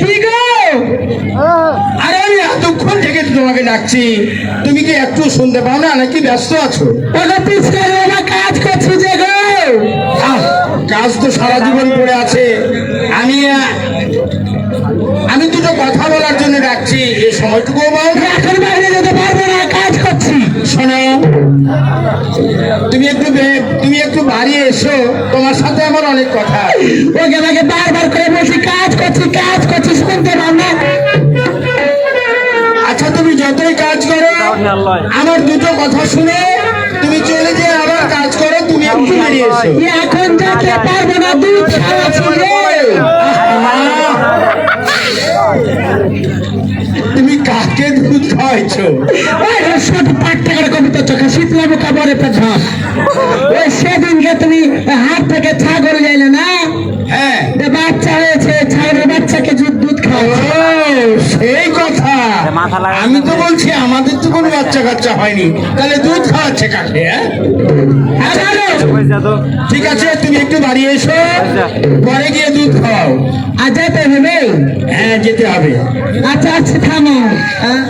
কি আরে আমি এতক্ষণ থেকে তোমাকে ডাকছি। তুমি কি একটু শুনতে পাও না? নাকি ব্যস্ত আছো? কাজ করছি যে গো। কাজ তো সারা জীবন পড়ে আছে। আমি আমি দুটো কথা বলার জন্য ডাকছি। এই সময়টুকু এখন বাইরে যেতে পারব না কাজ করছি। শোনো তুমি একটু তুমি একটু বাড়ি এসো। তোমার সাথে আমার অনেক কথা ওকে আমাকে কাজ করছি কাজ করছি শুনতে না। আচ্ছা তুমি যতই কাজ করো আমার দুটো কথা শুনে তুমি চলে যে আবার কাজ করো তুমি একটু বেরিয়ে এসো। এখন যেতে পারব না খাওয়াচ্ছি রে তুমি কাকে দুধ খাওয়াইছো? ওই পাট টাকার কবিতা চোখে শীতলা বোকা বড় ওই সেদিনকে তুমি হাত থেকে ছাগল যাইলে না হ্যাঁ যে বাচ্চা হয়েছে ছাগলের বাচ্চাকে দুধ দুধ ও খাওয়াচ্ছে সেই কথা মাথা লাগা আমি তো বলছি আমাদের তো কোনো বাচ্চা কাচ্চা হয়নি। তাহলে দুধ খাওয়াচ্ছে কাকে হ্যাঁ? আচ্ছা, পয়সা তো ঠিক আছে তুমি একটু বাড়ি এসো। পরে গিয়ে দুধ খাও। আর যেতে হবে হ্যাঁ যেতে হবে। আচ্ছা আচ্ছা থামো। হ্যাঁ?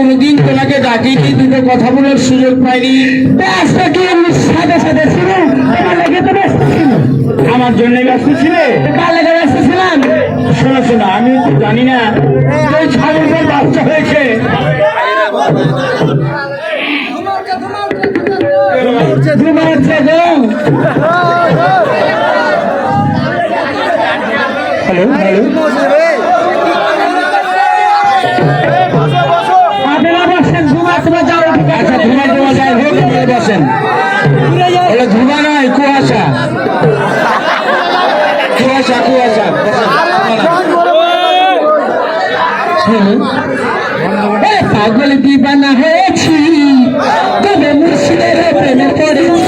কোনোদিন তোমাকে ডাকিনি দুটো কথা বলার সুযোগ পাইনি। ব্যস্ত কি এমনি সাথে সাথে ছিল তোমার লেগে তো ব্যস্ত ছিল আমার জন্য ব্যস্ত ছিলে? কার লেগে ব্যস্ত ছিলাম? শোনো শোনো আমি তো জানি না। ওই ছাগলটার বাচ্চা হয়েছে। ঘুমাচ্ছে হ্যালো হ্যালো। আচ্ছা ধুমা ধুমা যায় হোক আপনারা বসেন বলে ধুমা নয়, কুয়াশা। কুয়াশা কুয়াশা। পাগল দিবানা হয়েছি, তবে মুর্শিদের প্রেমে পড়েছি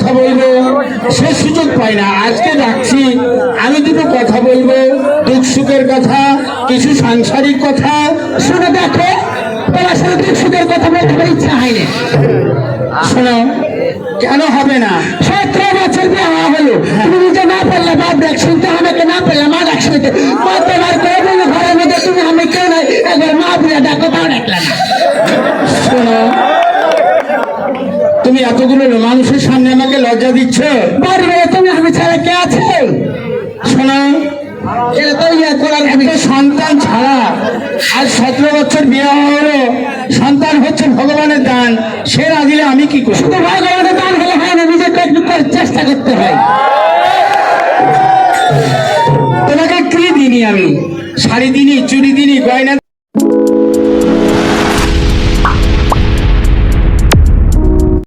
কথা বলব। সে সুযোগ পাই না। আজকে রাখছি আমি দুটো কথা বলব। দুঃখ সুখের কথা, কিছু সাংসারিক কথা। শুনে, দেখো তোমার সাথে দুঃখ সুখের কথা বলতে ইচ্ছা হয়নি। শোনো, কেন হবে না? সতেরো বছর বিয়ে হলো। তুমি নিজে না পারলে বাপ ডাক শুনতে, আমাকে না পারলে মা ডাক শুনতে। মা তোমার বলে ঘরের মধ্যে, তুমি আমি কেউ নাই একবার মা বুড়া ডাকো, তাও ডাকলে না। এতগুলো মানুষের সামনে আমাকে লজ্জা দিচ্ছ। তুমি আমি ছাড়া কে আছে? শোনো সন্তান ছাড়া আজ সতেরো বছর বিয়ে হলো সন্তান হচ্ছে ভগবানের দান। সে না দিলে আমি কি করব? তো ভগবানের দান হলে হয় না নিজেকে একটু চেষ্টা করতে হয়। তোমাকে কি দিনি আমি? শাড়ি দিনি চুড়ি দিনি গয়না